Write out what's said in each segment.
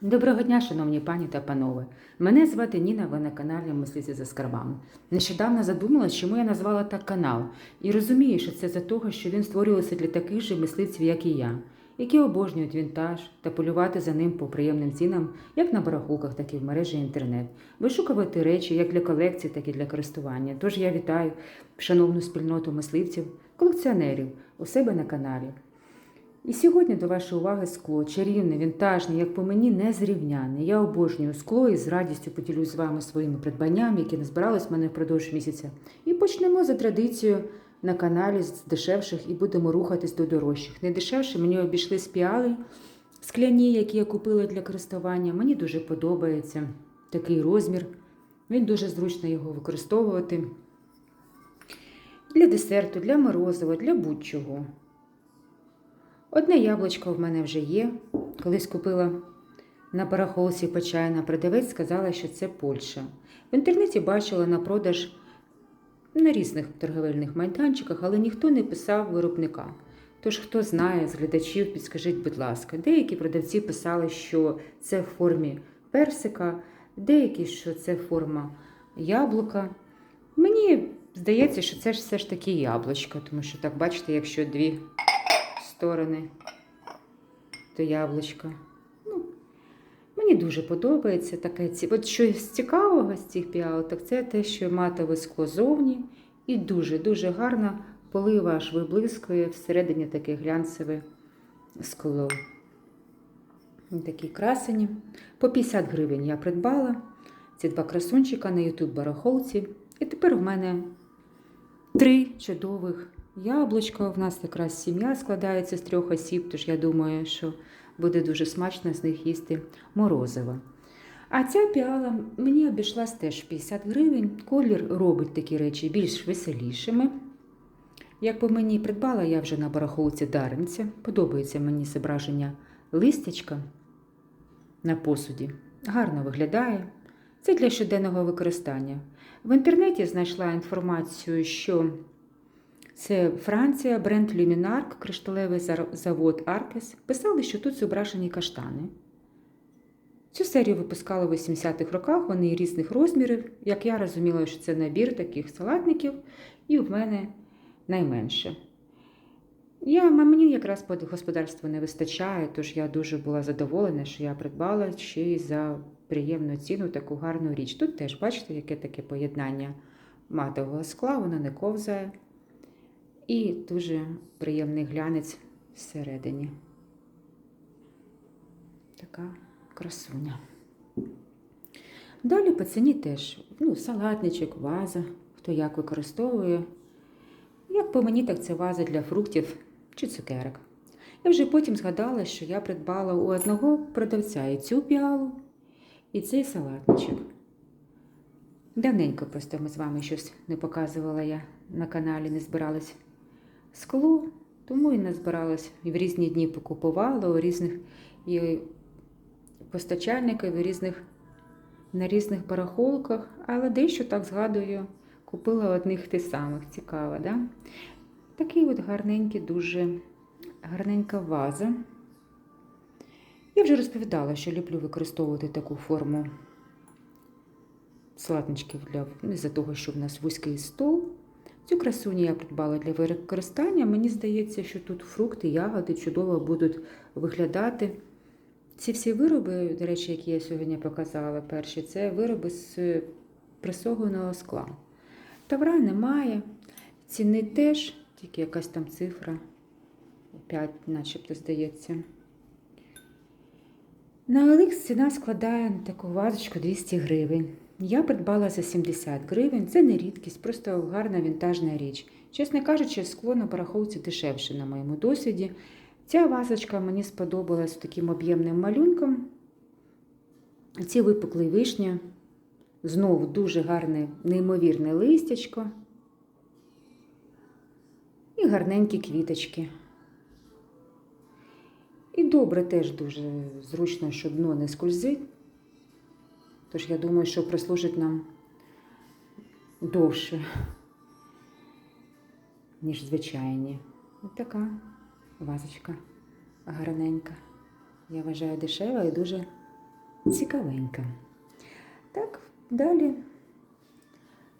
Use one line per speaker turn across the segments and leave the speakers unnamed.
Доброго дня, шановні пані та панове. Мене звати Ніна, ви на каналі Мислиці за скарбами. Нещодавно задумалась, чому я назвала так канал, і розумію, що це за того, що він створювався для таких же мисливців, як і я, які обожнюють вінтаж та полювати за ним по приємним цінам, як на барахулках, так і в мережі інтернет, вишукувати речі як для колекції, так і для користування. Тож я вітаю шановну спільноту мисливців, колекціонерів у себе на каналі. І сьогодні до вашої уваги скло, чарівне, вінтажне, як по мені, незрівняне. Я обожнюю скло і з радістю поділюсь з вами своїми придбаннями, які назбирались в мене впродовж місяця. І почнемо за традицією на каналі з дешевших і будемо рухатись до дорожчих. Найдешевше мені обійшли спіали скляні, які я купила для користування. Мені дуже подобається такий розмір. Він дуже зручно його використовувати для десерту, для морозива, для будь-чого. Одне яблучко в мене вже є. Колись купила на парахолці почайна. Продавець сказала, що це Польща. В інтернеті бачила на продаж на різних торговельних майданчиках, але ніхто не писав виробника. Тож, хто знає з глядачів, підскажіть, будь ласка, деякі продавці писали, що це в формі персика, деякі, що це форма яблука. Мені здається, що це ж все ж таки яблучко, тому що так бачите, якщо дві сторони до яблучка. Ну, мені дуже подобається таке. От що з цікавого з цих піал, так це те, що матове скло зовні і дуже-дуже гарно полива аж виблискує всередині таке глянцеве скло. Такі красені. По 50 гривень я придбала ці два красунчика на YouTube барахолці. І тепер в мене три чудових яблучка. У нас якраз сім'я складається з трьох осіб, тож я думаю, що буде дуже смачно з них їсти морозиво. А ця піала мені обійшлась теж 50 гривень. Колір робить такі речі більш веселішими. Як по мені придбала я вже на барахолці дарниця. Подобається мені зображення листячка на посуді. Гарно виглядає. Це для щоденного використання. В інтернеті знайшла інформацію, що це Франція, бренд Люмінарк, кришталевий завод Аркес. Писали, що тут зображені каштани. Цю серію випускали в 80-х роках, вони різних розмірів. Як я розуміла, що це набір таких салатників, і в мене найменше. Я, мені якраз по господарству не вистачає, тож я дуже була задоволена, що я придбала ще й за приємну ціну таку гарну річ. Тут теж, бачите, яке таке поєднання матового скла, воно не ковзає. І дуже приємний глянець всередині. Така красуня. Далі по ціні теж ну, салатничок, ваза, хто як використовує. Як по мені, так це ваза для фруктів чи цукерок. Я вже потім згадала, що я придбала у одного продавця і цю піалу, і цей салатничок. Давненько просто ми з вами щось не показувала я на каналі, не збиралась скло, тому і не збиралась. І в різні дні покупувала у різних і постачальників, і різних, на різних барахолках, але дещо так згадую, купила одних тих самих. Цікаво, да? Такий от гарненький, дуже гарненька ваза. Я вже розповідала, що люблю використовувати таку форму салатничків для не за того, що в нас вузький стол. Цю красуню я придбала для використання. Мені здається, що тут фрукти, ягоди чудово будуть виглядати. Ці всі вироби, до речі, які я сьогодні показала перші, це вироби з пресованого скла. Тавра немає, ціни теж, тільки якась там цифра. 5, начебто, здається. На OLX ціна складає таку вазочку 200 гривень. Я придбала за 70 гривень. Це не рідкість, просто гарна вінтажна річ. Чесно кажучи, скло на барахолці дешевше на моєму досвіді. Ця вазочка мені сподобалась таким об'ємним малюнком. Ці випукли вишня. Знову дуже гарне, неймовірне листячко. І гарненькі квіточки. І добре теж дуже зручно, що дно не скользить. Тож я думаю, що прослужить нам довше, ніж звичайні. Ось така вазочка гарненька. Я вважаю дешева і дуже Цікавенька. Так, далі.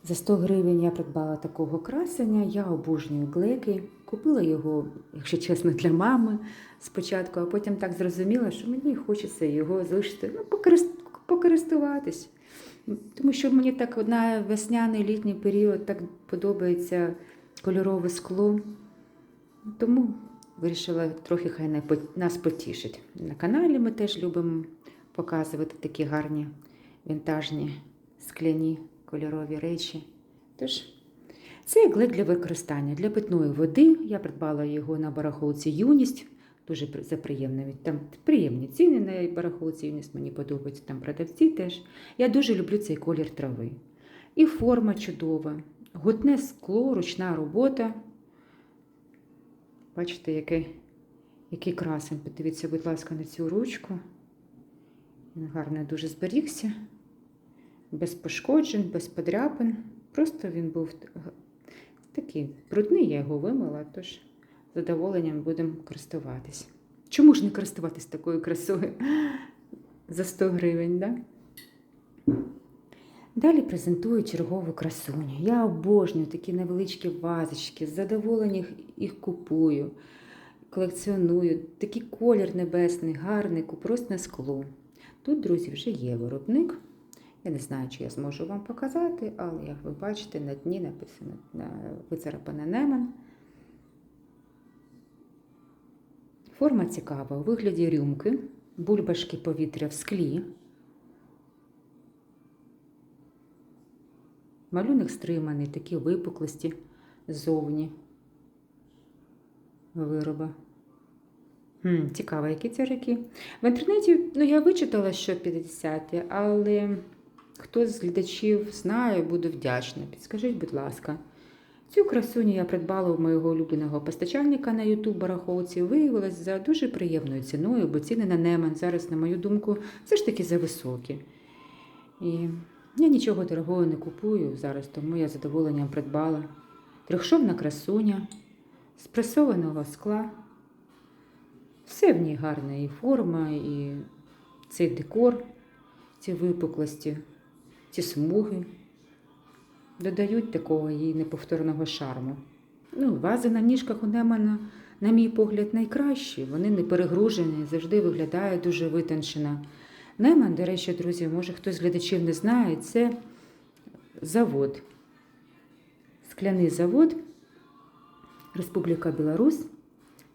За 100 гривень я придбала такого красення. Я обожнюю глеки. Купила його, якщо чесно, для мами спочатку, а потім так зрозуміла, що мені хочеться його залишити, ну, покористуватись. Тому що мені так на весняний літній період так подобається кольорове скло. Тому вирішила трохи хай нас потішить. На каналі ми теж любимо показувати такі гарні вінтажні скляні кольорові речі. Тож, це як глек для використання. Для питної води я придбала його на барахолці Юність. Дуже за приємними. Там приємні ціни на барахолці мені подобаються там продавці теж. Я дуже люблю цей колір трави. І форма чудова. Гутне скло, ручна робота. Бачите, який, який красень. Подивіться, будь ласка, на цю ручку. Він гарно дуже зберігся, без пошкоджень, без подряпин. Просто він був такий брудний, я його вимила, тож задоволенням будемо користуватись. Чому ж не користуватись такою красою за 100 гривень, да? Далі презентую чергову красуню. Я обожнюю такі невеличкі вазочки, з задоволенням їх купую, колекціоную. Такий колір небесний, гарний, купросне скло. Тут, друзі, вже є виробник. Я не знаю, чи я зможу вам показати, але як ви бачите, на дні написано на вицарапане Неман. Форма цікава у вигляді рюмки, бульбашки повітря в склі. Малюнок стриманий, такі випуклості ззовні вироба. Хм, цікаво, які це роки. В інтернеті ну, я вичитала, що 50-ті, але хто з глядачів знає, буду вдячна. Підскажіть, будь ласка. Цю красуню я придбала у моєго улюбленого постачальника на YouTube барахолці. Виявилось за дуже приємною ціною, бо ціни на Неман зараз, на мою думку, все ж таки зависокі. І я нічого дорогого не купую зараз, тому я задоволенням придбала. Трьохшовна красуня з пресованого скла. Все в ній гарне, і форма, і цей декор, ці випуклості, ці смуги додають такого їй неповторного шарму. Ну, вази на ніжках у Немана, на мій погляд, найкращі. Вони не перегружені, завжди виглядає дуже витончено. Неман, до речі, друзі, може хтось з глядачів не знає, це завод. Скляний завод, Республіка Білорусь.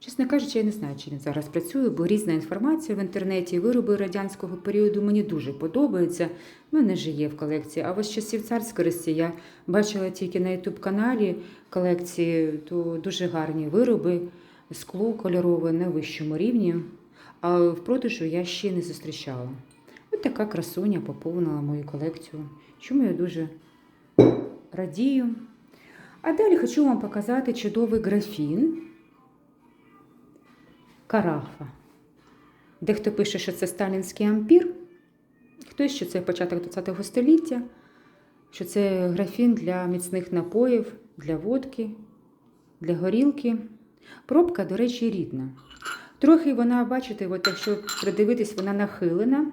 Чесно кажучи, я не знаю, чи він зараз працює, бо різна інформація в інтернеті, вироби радянського періоду мені дуже подобаються. У мене ж є в колекції. А ось часів царської я бачила тільки на youtube каналі колекції, то дуже гарні вироби, скло кольорове на вищому рівні. А в продажу я ще не зустрічала. Ось така красуня поповнила мою колекцію, чому я дуже радію. А далі хочу вам показати чудовий графін. Карафа. Дехто пише, що це сталінський ампір, хтось, що це початок ХХ століття, що це графін для міцних напоїв, для водки, для горілки. Пробка, до речі, рідна. Трохи вона, бачите, от якщо придивитись, вона нахилена,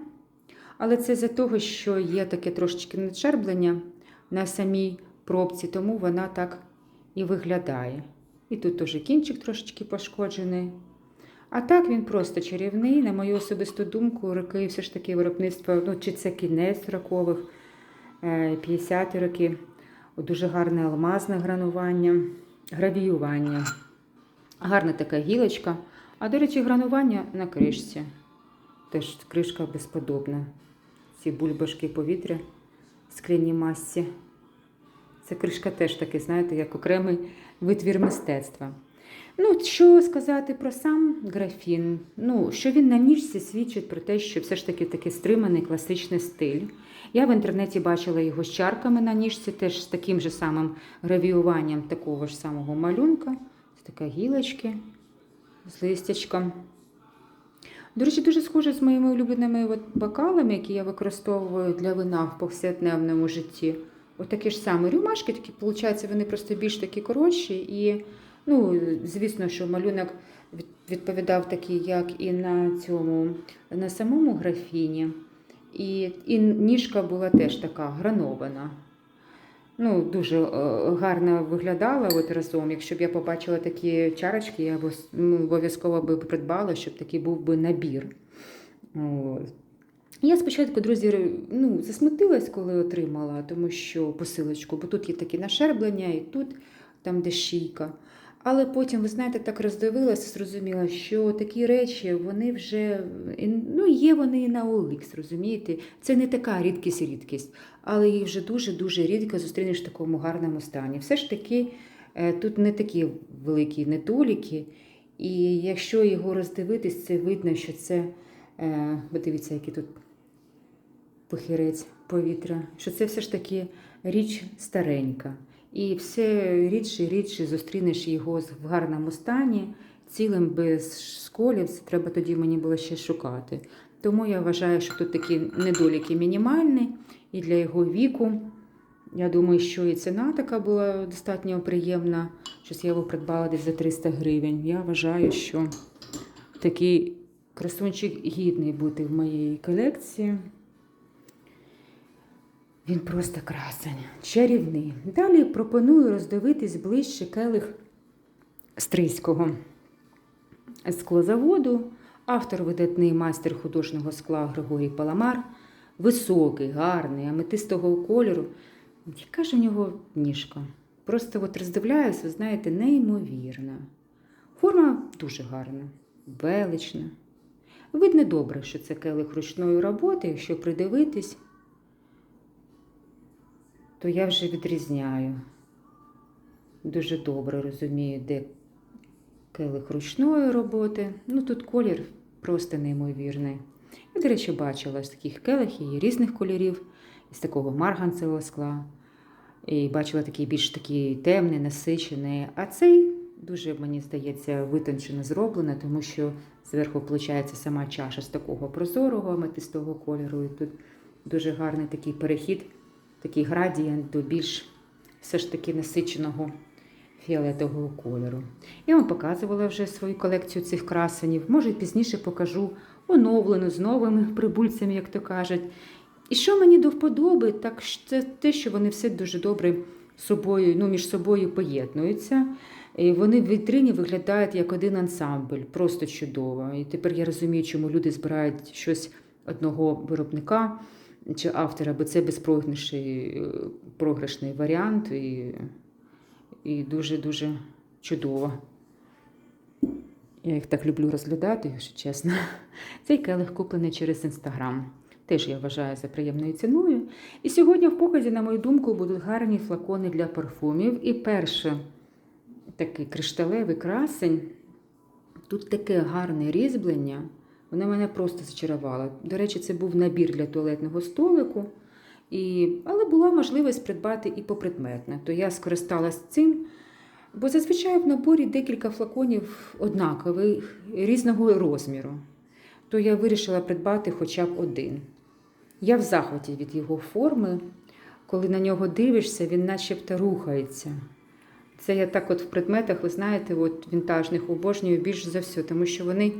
але це за того, що є таке трошечки надшерблення на самій пробці, тому вона так і виглядає. І тут теж кінчик трошечки пошкоджений. А так він просто чарівний, на мою особисту думку, роки все ж таки виробництва, ну чи це кінець рокових, 50-ті роки, дуже гарне алмазне гранування, гравіювання. Гарна така гілочка. А, до речі, гранування на кришці. Теж кришка безподобна. Ці бульбашки повітря в скляній масці. Ця кришка теж таки, знаєте, як окремий витвір мистецтва. Ну, що сказати про сам графін? Ну, що він на ніжці свідчить про те, що все ж таки такий стриманий класичний стиль. Я в інтернеті бачила його з чарками на ніжці, теж з таким же самим гравіюванням такого ж самого малюнка. Це така гілочки з листячком. До речі, дуже схоже з моїми улюбленими от бокалами, які я використовую для вина в повсякденному житті. От такі ж самі рюмашки, такі, виходить, вони просто більш такі коротші. І, ну, звісно, що малюнок відповідав такий, як і на цьому, на самому графіні. І, і ніжка була теж така гранована. Ну, дуже е, гарно виглядала от разом. Якщо б я побачила такі чарочки, я ну, обов'язково би придбала, щоб такий був би набір. Я спочатку, друзі, ну, засмутилась, коли отримала, тому що посилочку, бо тут є такі нашерблення, і тут там де шийка. Але потім, ви знаєте, так роздивилася, зрозуміла, що такі речі, вони вже ну, є вони і на OLX, розумієте? Це не така рідкість-рідкість, але їх вже дуже-дуже рідко зустрінеш в такому гарному стані. Все ж таки, е, тут не такі великі недоліки, і якщо його роздивитись, це видно, що це, е, дивіться, який тут похирець повітря, що це все ж таки річ старенька. І все рідше і рідше зустрінеш його в гарному стані, цілим без сколів. Це треба тоді мені було ще шукати. Тому я вважаю, що тут такі недоліки мінімальні, і для його віку. Я думаю, що і ціна така була достатньо приємна. Щось я його придбала десь за 300 гривень. Я вважаю, що такий красунчик гідний бути в моїй колекції. Він просто красень, чарівний. Далі пропоную роздивитись ближче келих Стрийського склозаводу. Автор видатний майстер художнього скла Григорій Паламар. Високий, гарний, аметистого кольору. Яка ж у нього ніжка? Просто от роздивляюсь, ви знаєте, неймовірна. Форма дуже гарна, велична. Видно добре, що це келих ручної роботи, якщо придивитись то я вже відрізняю. Дуже добре розумію, де келих ручної роботи. Ну тут колір просто неймовірний. Я, до речі, бачила з таких келихів і різних кольорів, із такого марганцевого скла. І бачила такий більш такий темний, насичений. А цей дуже, мені здається, витончено зроблено, тому що зверху виходить сама чаша з такого прозорого аметистого кольору. І тут дуже гарний такий перехід такий градієнт до більш все ж таки насиченого фіолетового кольору. Я вам показувала вже свою колекцію цих красенів. Може, пізніше покажу оновлену з новими прибульцями, як то кажуть. І що мені до вподоби, так це те, що вони все дуже добре собою, ну, між собою поєднуються. І Вони в вітрині виглядають як один ансамбль, просто чудово. І тепер я розумію, чому люди збирають щось одного виробника чи автора, бо це безпрограшний програшний варіант і і дуже-дуже чудово. Я їх так люблю розглядати, якщо чесно. Цей келих куплений через інстаграм. Теж я вважаю за приємною ціною. І сьогодні в показі, на мою думку, будуть гарні флакони для парфумів. І перше такий кришталевий красень. Тут таке гарне різьблення. Вона мене просто зачарувала. До речі, це був набір для туалетного столику, і... але була можливість придбати і попредметне. То я скористалась цим, бо зазвичай в наборі декілька флаконів однакових, різного розміру. То я вирішила придбати хоча б один. Я в захваті від його форми. Коли на нього дивишся, він начебто рухається. Це я так от в предметах, ви знаєте, от вінтажних обожнюю більш за все, тому що вони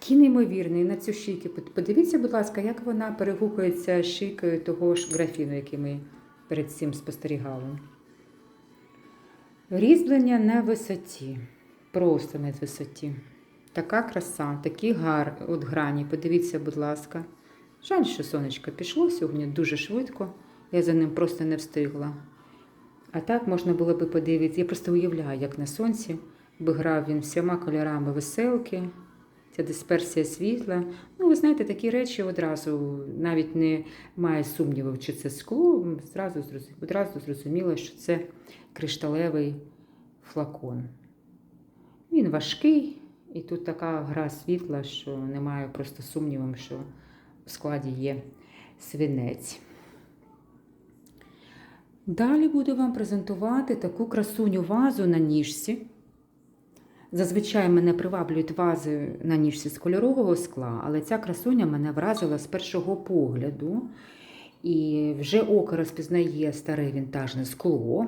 Такий неймовірний на цю шийку. Подивіться, будь ласка, як вона перегукується шийкою того ж графіну, який ми перед цим спостерігали. Різьблення на висоті. Просто на висоті. Така краса, такий гар от грані. Подивіться, будь ласка. Жаль, що сонечко пішло сьогодні дуже швидко. Я за ним просто не встигла. А так можна було би подивитися. Я просто уявляю, як на сонці би грав він всіма кольорами веселки ця дисперсія світла. Ну, ви знаєте, такі речі одразу навіть не має сумнівів, чи це скло. Зразу, одразу зрозуміло, що це кришталевий флакон. Він важкий, і тут така гра світла, що немає просто сумнівом, що в складі є свинець. Далі буду вам презентувати таку красуню вазу на ніжці. Зазвичай мене приваблюють вази на ніжці з кольорового скла, але ця красуня мене вразила з першого погляду. І вже око розпізнає старе вінтажне скло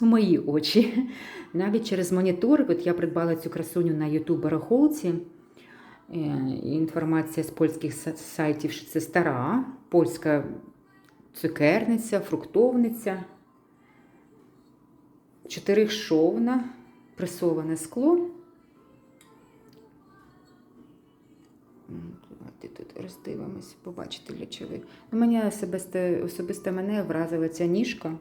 в мої очі. Навіть через монітор, от я придбала цю красуню на YouTube барахолці. Е, Інформація з польських сайтів, що це стара, польська цукерниця, фруктовниця, чотирихшовна, пресоване скло. Давайте тут роздивимось, побачите. Ну, Мені особисто, особисто мене вразила ця ніжка.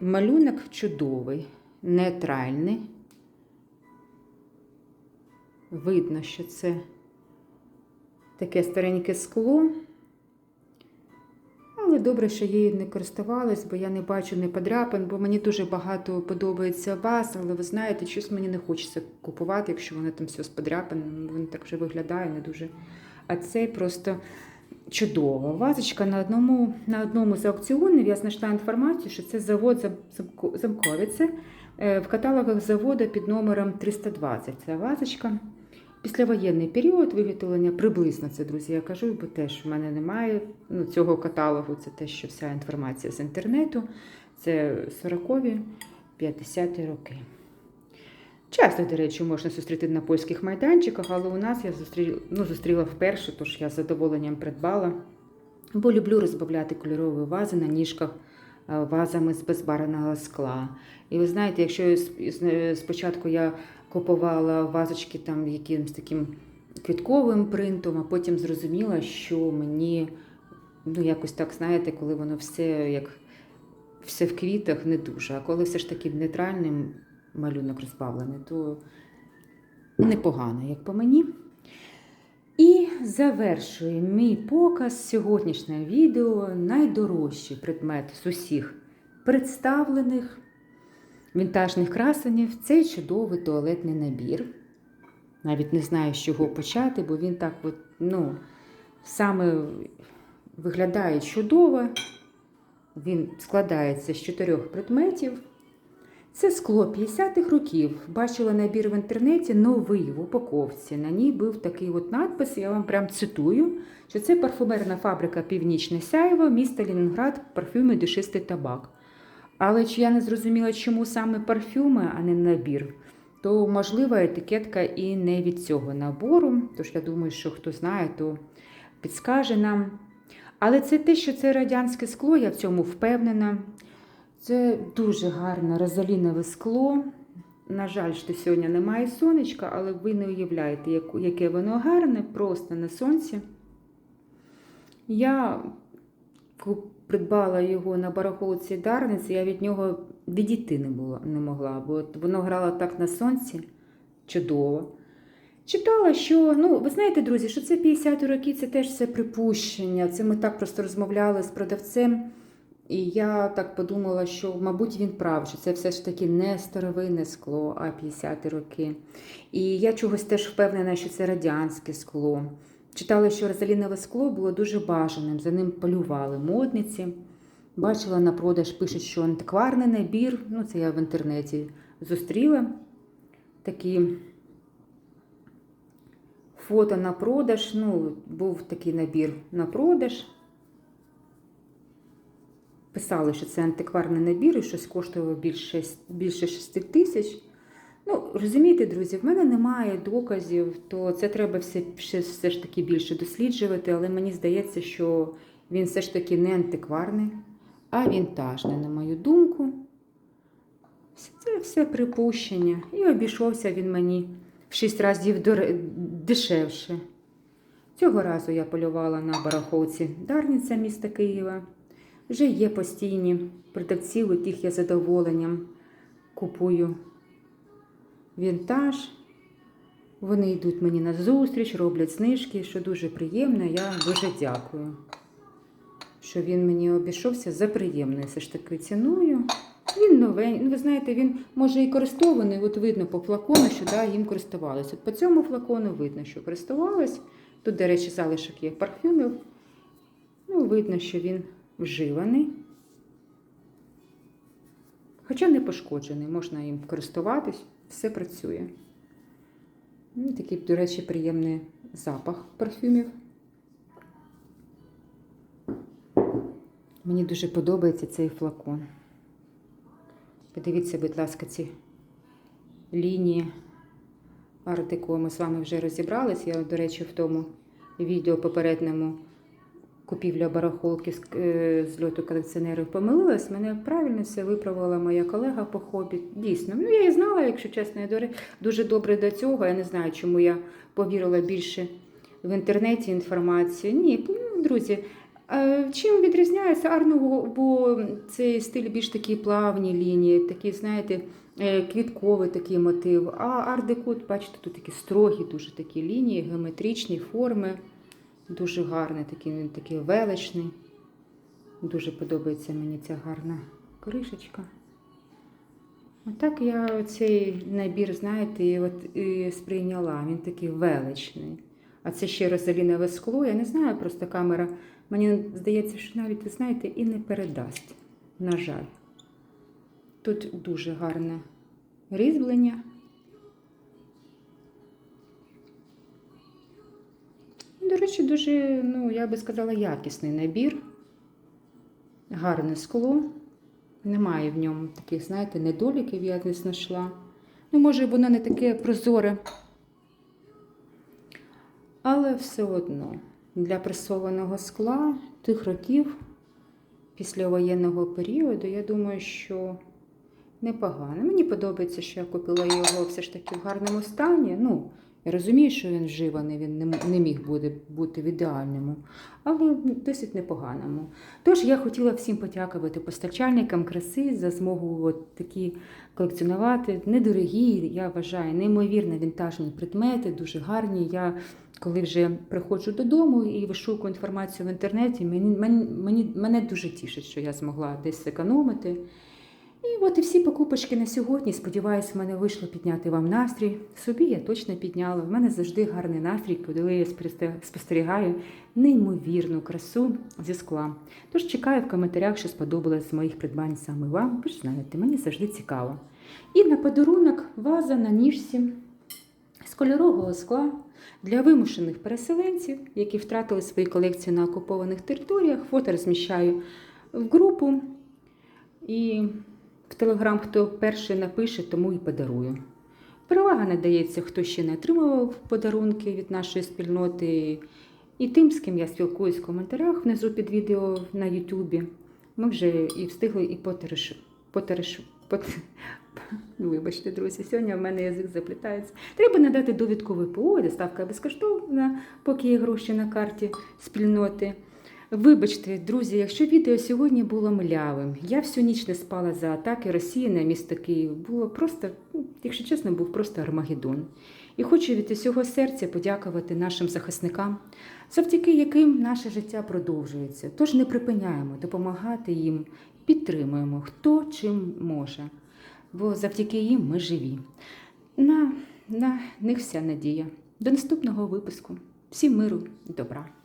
Малюнок чудовий, нейтральний. Видно, що це таке стареньке скло. Але добре, що я її не користувалась, бо я не бачу не подряпин, бо мені дуже багато подобається ваз, але ви знаєте, щось мені не хочеться купувати, якщо воно там все з подряпин, воно так вже виглядає не дуже. А це просто чудово. Вазочка на одному, на одному з аукціонів я знайшла інформацію, що це завод Зам- Замко- Замковіце е, в каталогах заводу під номером 320. Ця вазочка. Післявоєнний період виготовлення приблизно це, друзі, я кажу, бо теж в мене немає ну, цього каталогу. Це те, що вся інформація з інтернету. Це 40-ві, 50-ті роки. Часто, до речі, можна зустріти на польських майданчиках, але у нас я зустріла, ну, зустріла вперше, тож я з задоволенням придбала. Бо люблю розбавляти кольорові вази на ніжках е, вазами з безбарвленого скла. І ви знаєте, якщо с- спочатку я купувала вазочки там якимось таким квітковим принтом, а потім зрозуміла, що мені ну, якось так, знаєте, коли воно все як все в квітах, не дуже. А коли все ж таки нейтральним малюнок розбавлений, то непогано, як по мені. І завершує мій показ сьогоднішнього відео найдорожчий предмет з усіх представлених вінтажних красенів це чудовий туалетний набір. Навіть не знаю, з чого почати, бо він так от, ну, саме виглядає чудово. Він складається з чотирьох предметів. Це скло 50-х років. Бачила набір в інтернеті новий в упаковці. На ній був такий от надпис, я вам прям цитую, що це парфумерна фабрика Північне Сяєво, місто Лінінград, парфюми душистий табак. Але чи я не зрозуміла, чому саме парфюми, а не набір, то можлива етикетка і не від цього набору. Тож я думаю, що хто знає, то підскаже нам. Але це те, що це радянське скло, я в цьому впевнена. Це дуже гарне розалінове скло. На жаль, що сьогодні немає сонечка, але ви не уявляєте, яке воно гарне, просто на сонці. Я придбала його на барахолці Дарниці, я від нього відійти не, була, не могла, бо воно грало так на сонці чудово. Читала, що, ну, ви знаєте, друзі, що це 50 роки, це теж все припущення. Це ми так просто розмовляли з продавцем. І я так подумала, що, мабуть, він прав, що це все ж таки не старовинне скло, а 50 роки. І я чогось теж впевнена, що це радянське скло. Читала, що розалінове скло було дуже бажаним, за ним полювали модниці. Бачила на продаж, пишуть, що антикварний набір, ну це я в інтернеті зустріла такі фото на продаж. Ну, був такий набір на продаж. Писали, що це антикварний набір і щось коштувало більше, більше 6 тисяч. Ну, розумієте, друзі, в мене немає доказів, то це треба все, все, все ж таки більше досліджувати, але мені здається, що він все ж таки не антикварний, а вінтажний, на мою думку. Це все припущення. І обійшовся він мені в 6 разів дешевше. Цього разу я полювала на барахолці Дарниця міста Києва. Вже є постійні продавці, у яких я задоволенням купую вінтаж. Вони йдуть мені на зустріч, роблять знижки, що дуже приємно. Я дуже дякую, що він мені обійшовся за приємною все ж таки ціною. Він новий, ну ви знаєте, він може і користований, от видно по флакону, що да, їм користувалися. По цьому флакону видно, що користувались. Тут, до речі, залишок є парфюмів. Ну, видно, що він вживаний. Хоча не пошкоджений, можна їм користуватись, все працює. Ну, Такий, до речі, приємний запах парфюмів. Мені дуже подобається цей флакон. Подивіться, будь ласка, ці лінії артико. Ми з вами вже розібрались. Я, до речі, в тому відео попередньому купівля барахолки з, е, льоту колекціонерів помилилась. Мене правильно все виправила моя колега по хобі. Дійсно, ну я і знала, якщо чесно, я дуже добре до цього. Я не знаю, чому я повірила більше в інтернеті інформацію. Ні, ну, друзі. Чим відрізняється Арно, бо цей стиль більш такі плавні лінії, такі, знаєте, е, квітковий такий мотив. А ардекут, бачите, тут такі строгі, дуже такі лінії, геометричні форми. Дуже гарний, такий, він такий величний. Дуже подобається мені ця гарна кришечка. Отак я цей набір, знаєте, от, і сприйняла. Він такий величний. А це ще розалінове скло. Я не знаю, просто камера. Мені здається, що навіть, ви знаєте, і не передасть. На жаль. Тут дуже гарне різьблення. До речі, дуже, ну, я би сказала, якісний набір. Гарне скло. Немає в ньому таких, знаєте, недоліків, я не знайшла. Ну, може, воно не таке прозоре. Але все одно для пресованого скла тих років післявоєнного періоду, я думаю, що непогано. Мені подобається, що я купила його все ж таки в гарному стані. Ну, я розумію, що він вживаний, він не, міг бути, бути в ідеальному, але досить непоганому. Тож я хотіла всім подякувати постачальникам краси за змогу от такі колекціонувати. Недорогі, я вважаю, неймовірно вінтажні предмети, дуже гарні. Я коли вже приходжу додому і вишукую інформацію в інтернеті, мені, мені, мене дуже тішить, що я змогла десь зекономити. І от і всі покупочки на сьогодні. Сподіваюсь, в мене вийшло підняти вам настрій. Собі я точно підняла. В мене завжди гарний настрій, коли я спостерігаю неймовірну красу зі скла. Тож чекаю в коментарях, що сподобалось з моїх придбань саме вам. Ви ж знаєте, мені завжди цікаво. І на подарунок ваза на ніжці з кольорового скла для вимушених переселенців, які втратили свої колекції на окупованих територіях. Фото розміщаю в групу. І в Телеграм, хто перший напише, тому і подарую. Перевага надається, хто ще не отримував подарунки від нашої спільноти. І тим, з ким я спілкуюсь в коментарях внизу під відео на Ютубі. Ми вже і встигли і потереш... потереш... пот... Вибачте, друзі, сьогодні в мене язик заплітається. Треба надати довідку ВПО, доставка безкоштовна, поки є гроші на карті спільноти. Вибачте, друзі, якщо відео сьогодні було млявим, я всю ніч не спала за атаки Росії на місто Київ. Було просто, ну, якщо чесно, був просто Армагеддон. І хочу від усього серця подякувати нашим захисникам, завдяки яким наше життя продовжується. Тож не припиняємо допомагати їм, підтримуємо, хто чим може. Бо завдяки їм ми живі. На, на них вся надія. До наступного випуску. Всім миру і добра!